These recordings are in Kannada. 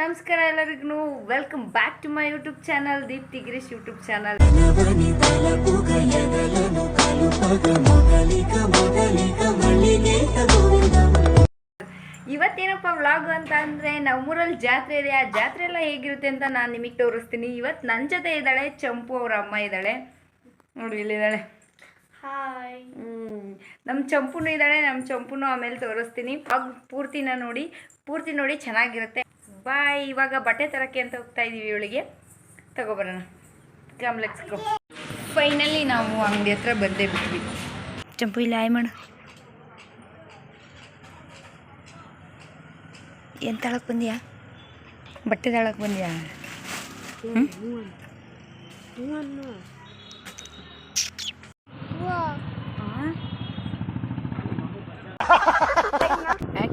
ನಮಸ್ಕಾರ ಎಲ್ಲರಿಗೂ. Welcome back to my YouTube channel Deepti Girish YouTube channel ಇವತ್ತೇನಪ್ಪ vlog ಅಂತ ಅಂದ್ರೆ ನಮ್ಮೂರಲ್ಲಿ ಜಾತ್ರೆ ಇದೆ. ಆ ಜಾತ್ರೆ ಎಲ್ಲ ಹೇಗಿರುತ್ತೆ ಅಂತ ನಾನು ನಿಮಗೆ ತೋರಿಸ್ತೀನಿ. ಇವತ್ತು ನನ್ನ ಜೊತೆ ಇದ್ದಾಳೆ ಚಂಪು ಅವ್ರ ಅಮ್ಮ ಇದ್ದಾಳೆ. ನೋಡಿ ಇಲ್ಲಿದ್ದಾಳೆ. ಹಾಯ್ ನಮ್ಮ ಚಂಪುನು ಇದ್ದಾಳೆ ನಮ್ಮ ಚಂಪುನು ಆಮೇಲೆ ತೋರಿಸ್ತೀನಿ. ಪೂರ್ತಿನ ನೋಡಿ ಪೂರ್ತಿ ನೋಡಿ ಚೆನ್ನಾಗಿರುತ್ತೆ. ಬಾಯ್ ಇವಾಗ ಬಟ್ಟೆ ತರಕ್ಕೆ ಅಂತ ಹೋಗ್ತಾ ಇದೀವಿ ಇವಳಿಗೆ. ತಗೊಬರೋಣ ಕಾಂಪ್ಲೆಕ್ಸ್ ಫೈನಲಿ ನಾವು ಅಂಗಡಿ ಹತ್ರ ಬಂದೇ ಬಿಟ್ವಿ. ಚಂಪು ಇಲ್ಲ ಆಯ್ ಮಾಡ. ಎಂತ ತಳಕ್ಕೆ ಬಂದ್ಯಾ? ಬಟ್ಟೆ ತಳಕ್ಕೆ ಬಂದ್ಯಾ?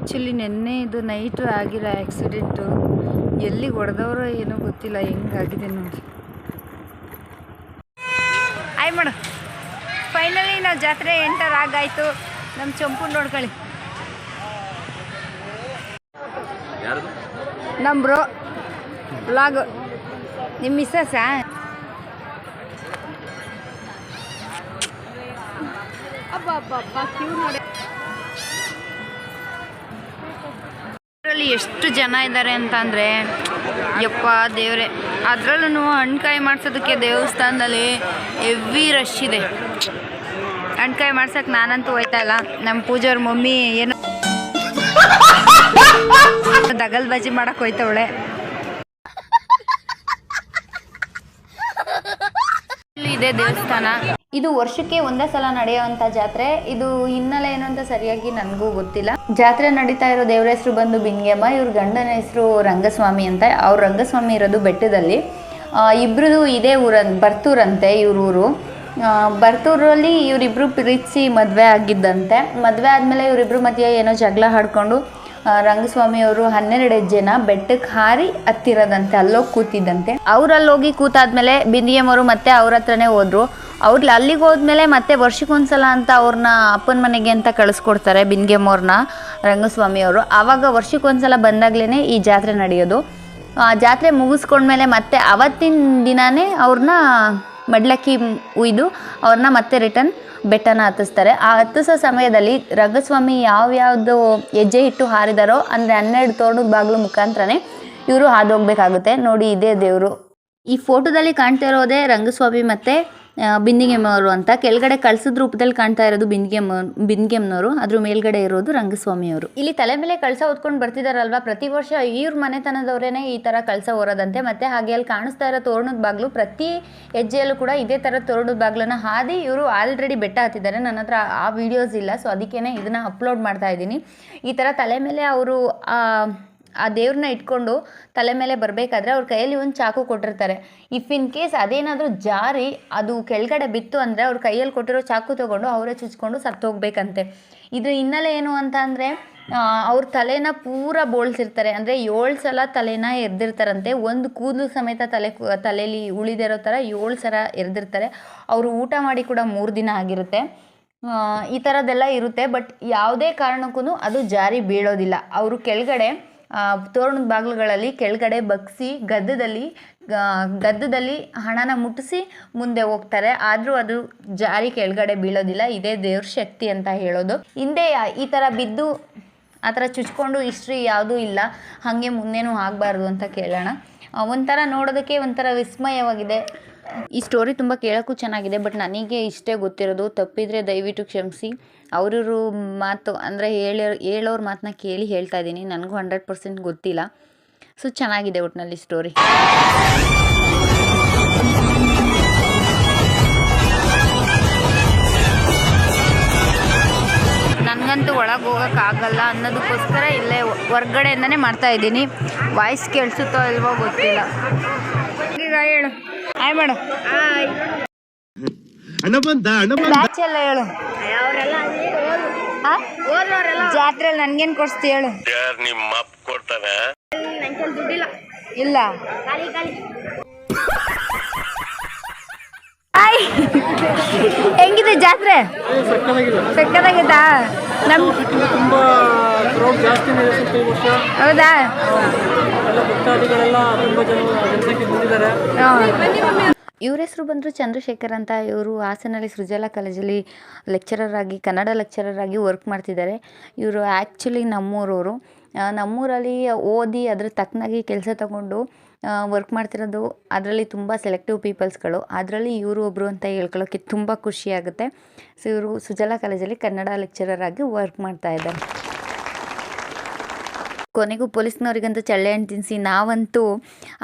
ಆ್ಯಕ್ಚುಲಿ ನಿನ್ನೆ ಇದು ನೈಟು ಆಗಿರೋ ಆ್ಯಕ್ಸಿಡೆಂಟು ಎಲ್ಲಿಗೆ ಹೊಡೆದವ್ರೋ ಏನೋ ಗೊತ್ತಿಲ್ಲ ಹೆಂಗಾಗಿದೆ ನೋಡಿ. ಆಯ್ ಮಾಡು. ಫೈನಲಿ ನಾವು ಜಾತ್ರೆ ಎಂಟರ್ ಆಗಾಯಿತು. ನಮ್ಮ ಚಂಪು ನೋಡ್ಕೊಳ್ಳಿ. ನಮ್ಮ ಬ್ರೋ. ಬ್ಲಾಗ್ ನಿಮ್ಮ ಮಿಸ್ಸಸ್ಸಾ? ಅದರಲ್ಲಿ ಎಷ್ಟು ಜನ ಇದ್ದಾರೆ ಅಂತ ಅಂದರೆ ಯಪ್ಪ ದೇವ್ರೆ ಅದರಲ್ಲೂ ಹಣ್ಕಾಯಿ ಮಾಡಿಸೋದಕ್ಕೆ ದೇವಸ್ಥಾನದಲ್ಲಿ ಹೆವಿ ರಶ್ ಇದೆ. ಹಣ್ಕಾಯಿ ಮಾಡ್ಸಕ್ಕೆ ನಾನಂತೂ ಹೋಯ್ತಾ ಇಲ್ಲ. ನಮ್ಮ ಪೂಜಾರ ಮಮ್ಮಿ ಏನು ದಗಲ್ ಬಜ್ಜಿ ಮಾಡಕ್ಕೆ ಹೋಯ್ತವಳೆ. ಇದೆ ದೇವಸ್ಥಾನ. ಇದು ವರ್ಷಕ್ಕೆ ಒಂದೇ ಸಲ ನಡೆಯುವಂತ ಜಾತ್ರೆ. ಇದು ಹಿನ್ನೆಲೆ ಏನು ಅಂತ ಸರಿಯಾಗಿ ನನಗೂ ಗೊತ್ತಿಲ್ಲ. ಜಾತ್ರೆ ನಡೀತಾ ಇರೋ ದೇವರ ಹೆಸರು ಬಂದು ಬಿಂಗ್ಯಮ್ಮ ಇವ್ರ ಗಂಡನ ಹೆಸರು ರಂಗಸ್ವಾಮಿ ಅಂತ. ಅವ್ರ ರಂಗಸ್ವಾಮಿ ಇರೋದು ಬೆಟ್ಟದಲ್ಲಿ. ಇಬ್ಬರದು ಇದೇ ಊರ ಬರ್ತೂರಂತೆ ಇವ್ರ ಊರು ಆ, ಬರ್ತೂರಲ್ಲಿ ಇವರಿಬ್ಬರು ಪ್ರೀತಿಸಿ ಮದುವೆ ಆಗಿದ್ದಂತೆ. ಮದುವೆ ಆದಮೇಲೆ ಇವರಿಬ್ಬರು ಮಧ್ಯೆ ಏನೋ ಜಗಳ ಹಾಡ್ಕೊಂಡು ರಂಗಸ್ವಾಮಿಯವರು ಹನ್ನೆರಡು ಹೆಜ್ಜೆನ ಬೆಟ್ಟಕ್ಕೆ ಹಾರಿ ಹತ್ತಿರದಂತೆ ಅಲ್ಲೋಗಿ ಕೂತಿದ್ದಂತೆ. ಅವರಲ್ಲೋಗಿ ಕೂತಾದ್ಮೇಲೆ ಬಿಂದಿಯಮ್ಮವರು ಮತ್ತೆ ಅವ್ರ ಹತ್ರನೇ ಹೋದ್ರು. ಅವ್ರು ಅಲ್ಲಿಗೆ ಹೋದ್ಮೇಲೆ ಮತ್ತೆ ವರ್ಷಕ್ಕೊಂದ್ಸಲ ಅಂತ ಅವ್ರನ್ನ ಅಪ್ಪನ ಮನೆಗೆ ಅಂತ ಕಳಿಸ್ಕೊಡ್ತಾರೆ ರಂಗಸ್ವಾಮಿ ಅವರು. ಆವಾಗ ವರ್ಷಕ್ಕೊಂದ್ಸಲ ಬಂದಾಗ್ಲೇ ಈ ಜಾತ್ರೆ ನಡೆಯೋದು. ಆ ಜಾತ್ರೆ ಮುಗಿಸ್ಕೊಂಡ್ಮೇಲೆ ಮತ್ತೆ ಅವತ್ತಿನ ದಿನಾನೇ ಅವ್ರನ್ನ ಮಡ್ಲಕ್ಕಿ ಉಯ್ದು ಅವ್ರನ್ನ ಮತ್ತೆ ರಿಟರ್ನ್ ಬೆಟ್ಟನ ಹತ್ತಿಸ್ತಾರೆ. ಆ ಹತ್ತಿಸೋ ಸಮಯದಲ್ಲಿ ರಂಗಸ್ವಾಮಿ ಯಾವ್ಯಾವುದು ಹೆಜ್ಜೆ ಇಟ್ಟು ಹಾರಿದಾರೋ ಅಂದರೆ ಹನ್ನೆರಡು ತೋರಣದ ಬಾಗಿಲು ಮುಖಾಂತರನೇ ಇವರು ಹಾದು ಹೋಗ್ಬೇಕಾಗುತ್ತೆ. ನೋಡಿ ಇದೇ ದೇವರು. ಈ ಫೋಟೋದಲ್ಲಿ ಕಾಣ್ತಾ ಇರೋದೇ ರಂಗಸ್ವಾಮಿ ಮತ್ತು ಬಿಂದಿಗೆಮ್ಮವರು ಅಂತ. ಕೆಳಗಡೆ ಕಳ್ಸದ ರೂಪದಲ್ಲಿ ಕಾಣ್ತಾ ಇರೋದು ಬಿಂದಿಗೆಮ್ಮ, ಬಿಂದಿಗೆಮ್ಮನವರು. ಅದ್ರ ಮೇಲ್ಗಡೆ ಇರೋದು ರಂಗಸ್ವಾಮಿ ಅವರು ಇಲ್ಲಿ ತಲೆ ಮೇಲೆ ಕಳಸ ಹೊತ್ಕೊಂಡು ಬರ್ತಿದಾರಲ್ವಾ? ಪ್ರತಿ ವರ್ಷ ಇವ್ರ ಮನೆತನದವರೇನೆ ಈ ಥರ ಕಳಸ ಹೊರೋದಂತೆ ಮತ್ತೆ ಹಾಗೆ ಅಲ್ಲಿ ಕಾಣಿಸ್ತಾ ಇರೋ ತೋರಣದ ಬಾಗಿಲು ಪ್ರತಿ ಹೆಜ್ಜೆಯಲ್ಲೂ ಕೂಡ ಇದೇ ಥರ ತೋರಣದ ಬಾಗ್ಲನ್ನ ಹಾದಿ ಇವರು ಆಲ್ರೆಡಿ ಬೆಟ್ಟ ಹತ್ತಿದ್ದಾರೆ. ನನ್ನ ಹತ್ರ ಆ ವಿಡಿಯೋಸ್ ಇಲ್ಲ ಸೊ ಅದಕ್ಕೇನೆ ಇದನ್ನ ಅಪ್ಲೋಡ್ ಮಾಡ್ತಾ ಇದ್ದೀನಿ. ಈ ಥರ ತಲೆ ಮೇಲೆ ಅವರು ಆ ದೇವ್ರನ್ನ ಇಟ್ಕೊಂಡು ತಲೆ ಮೇಲೆ ಬರಬೇಕಾದ್ರೆ ಅವ್ರ ಕೈಯಲ್ಲಿ ಒಂದು ಚಾಕು ಕೊಟ್ಟಿರ್ತಾರೆ. ಇಫ್ ಇನ್ ಕೇಸ್ ಅದೇನಾದರೂ ಜಾರಿ, ಅದು ಕೆಳಗಡೆ ಬಿತ್ತು ಅಂದರೆ ಅವ್ರ ಕೈಯಲ್ಲಿ ಕೊಟ್ಟಿರೋ ಚಾಕು ತೊಗೊಂಡು ಅವರೇ ಚುಚ್ಕೊಂಡು ಸತ್ತು ಹೋಗ್ಬೇಕಂತೆ ಇದ್ರ ಹಿನ್ನೆಲೆ ಏನು ಅಂತ ಅಂದರೆ ಅವ್ರ ತಲೆನ ಪೂರ ಬೋಳ್ಸಿರ್ತಾರೆ. ಅಂದರೆ ಏಳು ಸಲ ತಲೆನ ಎರ್ದಿರ್ತಾರಂತೆ. ಒಂದು ಕೂದಲು ಸಮೇತ ತಲೆ ತಲೆಯಲ್ಲಿ ಉಳಿದಿರೋ ಥರ ಏಳು ಸಲ ಎರ್ದಿರ್ತಾರೆ. ಅವರು ಊಟ ಮಾಡಿ ಕೂಡ ಮೂರು ದಿನ ಆಗಿರುತ್ತೆ. ಈ ಥರದ್ದೆಲ್ಲ ಇರುತ್ತೆ. ಬಟ್ ಯಾವುದೇ ಕಾರಣಕ್ಕೂ ಅದು ಜಾರಿ ಬೀಳೋದಿಲ್ಲ. ಅವರು ಕೆಳಗಡೆ ತೋರಣದ ಬಾಗಿಲುಗಳಲ್ಲಿ ಕೆಳಗಡೆ ಬಗ್ಸಿ ಗದ್ದದಲ್ಲಿ ಗದ್ದದಲ್ಲಿ ಹಣನ ಮುಟ್ಟಿಸಿ ಮುಂದೆ ಹೋಗ್ತಾರೆ. ಆದರೂ ಅದು ಜಾರಿ ಕೆಳಗಡೆ ಬೀಳೋದಿಲ್ಲ. ಇದೇ ದೇವ್ರ ಶಕ್ತಿ ಅಂತ ಹೇಳೋದು. ಹಿಂದೆ ಈ ಥರ ಬಿದ್ದು, ಆ ಥರ ಚುಚ್ಕೊಂಡು ಹಿಸ್ಟ್ರಿ ಯಾವುದೂ ಇಲ್ಲ. ಹಾಗೆ ಮುಂದೇನೂ ಆಗಬಾರ್ದು ಅಂತ ಕೇಳೋಣ. ಒಂಥರ ನೋಡೋದಕ್ಕೆ ಒಂಥರ ವಿಸ್ಮಯವಾಗಿದೆ. ಈ ಸ್ಟೋರಿ ತುಂಬ ಕೇಳೋಕ್ಕೂ ಚೆನ್ನಾಗಿದೆ ಬಟ್ ನನಗೆ ಇಷ್ಟೇ ಗೊತ್ತಿರೋದು ತಪ್ಪಿದರೆ ದಯವಿಟ್ಟು ಕ್ಷಮಿಸಿ. ಅವ್ರಿವ್ರು ಮಾತು, ಅಂದರೆ ಹೇಳಿ, ಹೇಳೋರ ಮಾತನ್ನ ಕೇಳಿ ಹೇಳ್ತಾ ಇದ್ದೀನಿ. ನನಗೂ ಹಂಡ್ರೆಡ್ ಪರ್ಸೆಂಟ್ ಗೊತ್ತಿಲ್ಲ. ಸೊ ಚೆನ್ನಾಗಿದೆ ಒಟ್ಟಿನಲ್ಲಿ ಸ್ಟೋರಿ ನನಗಂತೂ ಒಳಗೆ ಹೋಗೋಕ್ಕಾಗಲ್ಲ ಅನ್ನೋದಕ್ಕೋಸ್ಕರ ಇಲ್ಲೇ ಹೊರ್ಗಡೆಯಿಂದನೇ ಮಾಡ್ತಾ ಇದ್ದೀನಿ. ವಾಯ್ಸ್ ಕೇಳಿಸುತ್ತೋ ಇಲ್ವೋ ಗೊತ್ತಿಲ್ಲ. ಈಗ ಹೇಳು. ಆಯ್ ಮಾಡು. ಬ್ಯಾಚ್ ಎಲ್ಲ ಹೇಳು. ಆ? ಜಾತ್ರೆಯಲ್ಲಿ ನನ್ಗೇನ್ ಕೊಡ್ಸ್ತಿ ಹೇಳು. ಯಾರ್ ನಿಮ್ಮ ಅಪ್ಪ ಕೊಡ್ತಾನೆ ಇಲ್ಲ. ಆಯ್ ಹೆಂಗಿದೆ ಜಾತ್ರೆ? ಸಕ್ಕದಾಗಿದ್ದ ನಮ್ ತುಂಬ ಹೌದಾ? ಎಲ್ಲ ಭಕ್ತಾದಿಗಳೆಲ್ಲ ತುಂಬ ಜನ ಜನಸಂಖ್ಯೆ ಬಂದಿದ್ದಾರೆ ಇವ್ರ ಹೆಸರು ಬಂದರು ಚಂದ್ರಶೇಖರ್ ಅಂತ. ಇವರು ಹಾಸನಲ್ಲಿ ಸೃಜಲಾ ಕಾಲೇಜಲ್ಲಿ ಲೆಕ್ಚರರ್ ಆಗಿ ಕನ್ನಡ ಲೆಕ್ಚರರ್ ಆಗಿ ವರ್ಕ್ ಮಾಡ್ತಿದ್ದಾರೆ. ಇವರು ಆ್ಯಕ್ಚುಲಿ ನಮ್ಮೂರವರು. ನಮ್ಮೂರಲ್ಲಿ ಓದಿ ಅದ್ರ ತಕ್ಕನಾಗಿ ಕೆಲಸ ತಗೊಂಡು ವರ್ಕ್ ಮಾಡ್ತಿರೋದು ಅದರಲ್ಲಿ ತುಂಬ ಸೆಲೆಕ್ಟಿವ್ ಪೀಪಲ್ಸ್ಗಳು ಅದರಲ್ಲಿ ಇವರು ಒಬ್ಬರು ಅಂತ ಹೇಳ್ಕೊಳ್ಳೋಕ್ಕೆ ತುಂಬ ಖುಷಿಯಾಗುತ್ತೆ ಸೊ ಇವರು ಸುಜಲಾ ಕಾಲೇಜಲ್ಲಿ ಕನ್ನಡ ಲೆಕ್ಚರರ್ ಆಗಿ ವರ್ಕ್ ಮಾಡ್ತಾ ಇದ್ದಾರೆ. ಕೊನೆಗೂ ಪೊಲೀಸ್ನವರಿಗಂತೂ ಚಳ್ಳೆ ಹಣ್ಣು ತಿನ್ನಿಸಿ ನಾವಂತೂ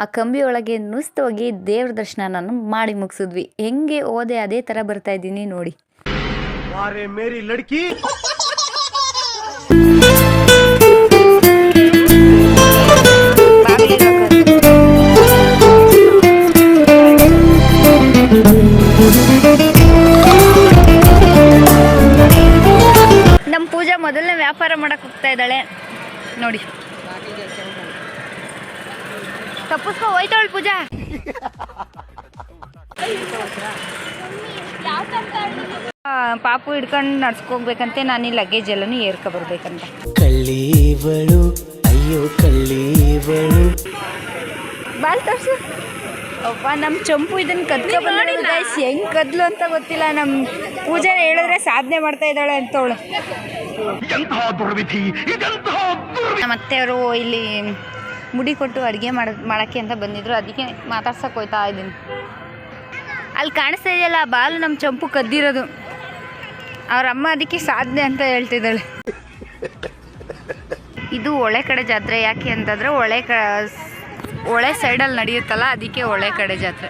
ಆ ಕಂಬಿಯೊಳಗೆ ಒಳಗೆ ನುಸ್ತು ಹೋಗಿ ದೇವ್ರ ದರ್ಶನನ ಮಾಡಿ ಮುಗಿಸಿದ್ವಿ. ಹೆಂಗೆ ಓದೆ ಅದೇ ಥರ ಬರ್ತಾ ಇದ್ದೀನಿ ನೋಡಿ. ನಮ್ಮ ಪೂಜಾ ಮೊದಲನೇ ವ್ಯಾಪಾರ ಮಾಡಕ್ಕೆ ಹೋಗ್ತಾ ಇದ್ದಾಳೆ. ನೋಡಿ. ತಪ್ಪಿಸ್ಕೊ ಹೋಯ್ತಾವಳು ಪೂಜಾ. ಪಾಪು ಹಿಡ್ಕೊಂಡು ನಡ್ಸ್ಕೋಗ್ಬೇಕಂತೆ ನಾನು ಈ ಲಗೇಜ್ ಎಲ್ಲನೂ ಏರ್ಕೊ ಬರ್ಬೇಕಂತ. ಕಳ್ಳೀವಳು ಅಯ್ಯೋ ಕಳ್ಳೀವಳು. ಬಾಲ್ ತೋರ್ಸು. ಅಪ್ಪ ನಮ್ಮ ಚಂಪು ಇದನ್ನ ಕದ್ಕೊಂಡು ಗೈಸ್ ಹೆಂಗ್ ಕದ್ಲು ಅಂತ ಗೊತ್ತಿಲ್ಲ. ನಮ್ಮ ಪೂಜೆ ಹೇಳಿದ್ರೆ ಸಾಧನೆ ಮಾಡ್ತಾ ಇದ್ದಾಳೆ ಅಂತವಳು. ನಮ್ಮ ಅತ್ತೆಯವರು ಇಲ್ಲಿ ಮುಡಿ ಕೊಟ್ಟು ಅಡುಗೆ ಮಾಡ ಮಾಡೋಕ್ಕೆ ಅಂತ ಬಂದಿದ್ರು. ಅದಕ್ಕೆ ಮಾತಾಡ್ಸಕ್ಕೆ ಹೋಯ್ತಾ ಇದ್ದೀನಿ. ಅಲ್ಲಿ ಕಾಣಿಸ್ತಾ ಇದೆಯಲ್ಲ ಆ ಬಾಲು ನಮ್ಮ ಚಂಪು ಕದ್ದಿರೋದು. ಅವ್ರ ಅಮ್ಮ ಅದಕ್ಕೆ ಸಾಧನೆ ಅಂತ ಹೇಳ್ತಿದ್ದಾಳೆ. ಇದು ಒಳೆ ಕಡೆ ಜಾತ್ರೆ. ಯಾಕೆ ಅಂತಂದ್ರೆ ಒಳೆ ಕ ಒಳೆ ಸೈಡಲ್ಲಿ ನಡೆಯುತ್ತಲ್ಲ ಅದಕ್ಕೆ ಒಳೆ ಕಡೆ ಜಾತ್ರೆ.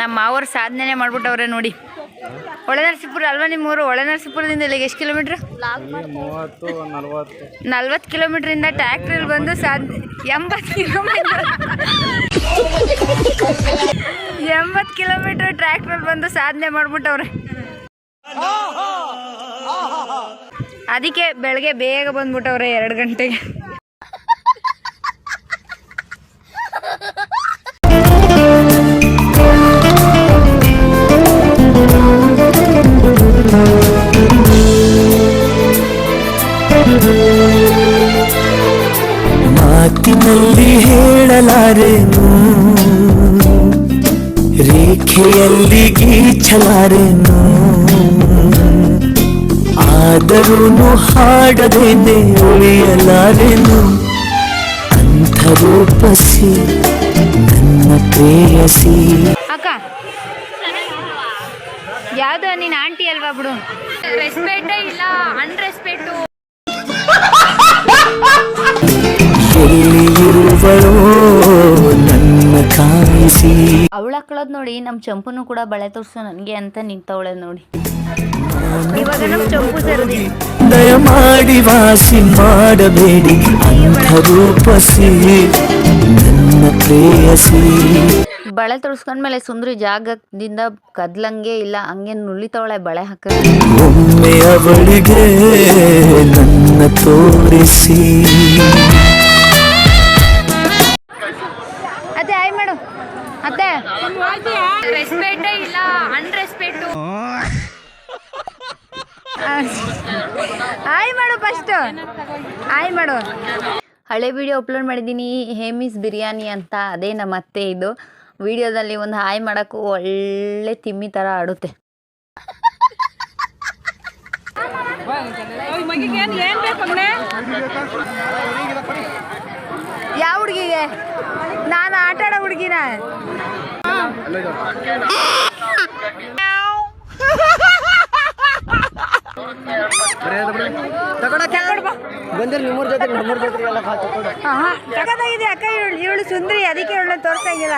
ನಮ್ಮ ಅವ್ರ ಸಾಧನೆ ಮಾಡ್ಬಿಟ್ಟವ್ರೆ ನೋಡಿ. ಒಳೆ ನರಸೀಪುರ ಅಲ್ವಾ ನಿಮ್ಮೂರು? ಒಳೆ ನರಸೀಪುರದಿಂದ ಇಲ್ಲಿಗೆ ಎಷ್ಟು ಕಿಲೋಮೀಟ್ರ್? ನಲ್ವತ್ತು ನಲ್ವತ್ತು ಕಿಲೋಮೀಟ್ರಿಂದ ಟ್ಯಾಕ್ಟ್ರಲ್ಲಿ ಬಂದು ಸಾಧ್ ಎಂಬತ್ತು ಕಿಲೋಮೀಟ್ರ್. ಎಂಬತ್ತು ಕಿಲೋಮೀಟ್ರ್ ಟ್ರ್ಯಾಕ್ಟ್ರಲ್ಲಿ ಬಂದು ಸಾಧನೆ ಮಾಡ್ಬಿಟ್ಟವ್ರೆ. ಅದಕ್ಕೆ ಬೆಳಗ್ಗೆ ಬೇಗ ಬಂದ್ಬಿಟ್ಟವ್ರೆ ಎರಡು ಗಂಟೆಗೆ. ಮಾತಿನಲ್ಲಿ ಹೇಳಲಾರೆನು ರೇಖೆಯಲ್ಲಿ ಗೀಚಲಾರೆನು ಆದರೂ ಹಾಡದೇನೆ ಉಳಿಯಲಾರೆನು. ಅಂಥ ರೂಪಸಿ ನನ್ನ ಪ್ರೇಯಸಿ. ಅಕ್ಕ, ಯಾವ್ದು ನಿನ್ನ ಆಂಟಿ ಅಲ್ವಾ ಬಿಡು. ರೆಸ್ಪೆಕ್ಟೇ ಇಲ್ಲ ಅನ್ರೆಸ್ಪೆಕ್ಟು ನನ್ನ ಕಾಯಿಸಿ ಅವಳು ಹಾಕೊಳ್ಳೋದು ನೋಡಿ ನಮ್ಮ ಚಂಪುನು ಕೂಡ ಬಳೆ ತೋರಿಸು ನನಗೆ ಅಂತ ನಿಂತವಳೆ ನೋಡಿ. ಇವಾಗ ನಮ್ಮ ಚಂಪು ಸೇರಿದೆ. ದಯಮಾಡಿ ವಾಸಿ ಮಾಡಬೇಡಿ ಅಂಥ ರೂಪಸಿ ನನ್ನ ಪ್ರೇಯಸಿ. ಬಳೆ ತೊಡಸ್ಕೊಂಡ್ಮೇಲೆ ಸುಂದ್ರಿ ಜಾಗದಿಂದ ಕದ್ಲಂಗೆ ಇಲ್ಲ ಹಂಗೆ ನುಳಿತವಳೆ ಬಳೆ ಹಾಕ ಒಮ್ಮೆ ಅವಳಿಗೆ ನನ್ನ ತೋರಿಸಿ. ಆಯ್ ಮಾಡು. ಹಳೆ ವಿಡಿಯೋ ಅಪ್ಲೋಡ್ ಮಾಡಿದ್ದೀನಿ. ಹೇಮಿಸ್ ಬಿರಿಯಾನಿ ಅಂತ ಅದೇ ನಮ್ಮ ಅತ್ತೆ ಇದು. ವಿಡಿಯೋದಲ್ಲಿ ಒಂದು ಹಾಯ್ ಮಾಡೋಕ್ಕೂ ಒಳ್ಳೆ ತಿಮ್ಮಿ ಥರ ಆಡುತ್ತೆ. ಯಾವ ಹುಡುಗಿಗೆ? ನಾನು ಆಟ ಆಡೋ ಹುಡುಗಿನ. ತಗೋದಾಗಿದೆ ಅಕ್ಕ ಇವಳು ಇವಳು ಸುಂದರಿ ಅದಕ್ಕೆ ಇವಳನ್ನ ತೋರ್ಸಂಗಿಲ್ಲ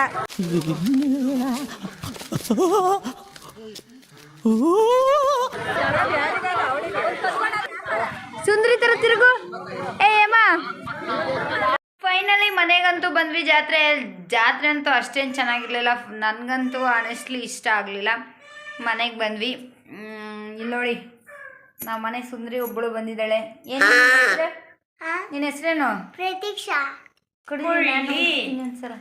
ಸುಂದರಿ ತರ ತಿರುಗು. ಏ ಅಮ್ಮ ಫೈನಲಿ ಮನೆಗಂತೂ ಬಂದ್ವಿ. ಜಾತ್ರೆ ಜಾತ್ರೆ ಅಂತೂ ಅಷ್ಟೇನು ಚೆನ್ನಾಗಿರಲಿಲ್ಲ. ನನಗಂತೂ ಆನೆಸ್ಟ್ಲಿ ಇಷ್ಟ ಆಗಲಿಲ್ಲ. ಮನೆಗೆ ಬಂದ್ವಿ. ಇಲ್ಲಿ ನೋಡಿ ನಮ್ಮ ಮನೆ ಸುಂದರಿ ಒಬ್ಬಳು ಬಂದಿದ್ದಾಳೆ. ಏನು ನಿನ್ನ ಹೆಸರೇನು? ಪ್ರತೀಕ್ಷಾ. ಇನ್ನೊಂದ್ಸಲ.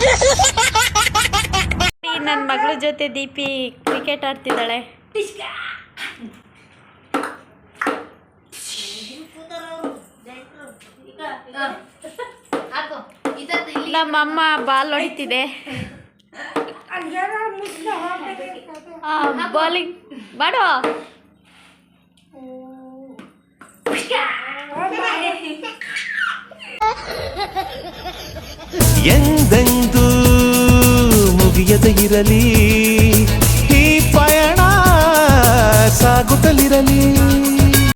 ನನ್ನ ಮಗಳ ಜೊತೆ ದೀಪಿ ಕ್ರಿಕೆಟ್ ಆಡ್ತಿದ್ದಾಳೆ. ನಮ್ಮಮ್ಮ ಬಾಲ್ ಹೊಡಿತಿದೆ. ಬಾಲಿಂಗ್ ಬಾಡೋ ಎಂದೆಂದು ಮುಗಿಯದ ಇರಲಿ? ಈ ಪಯಣ ಸಾಗುತ್ತಲಿರಲಿ?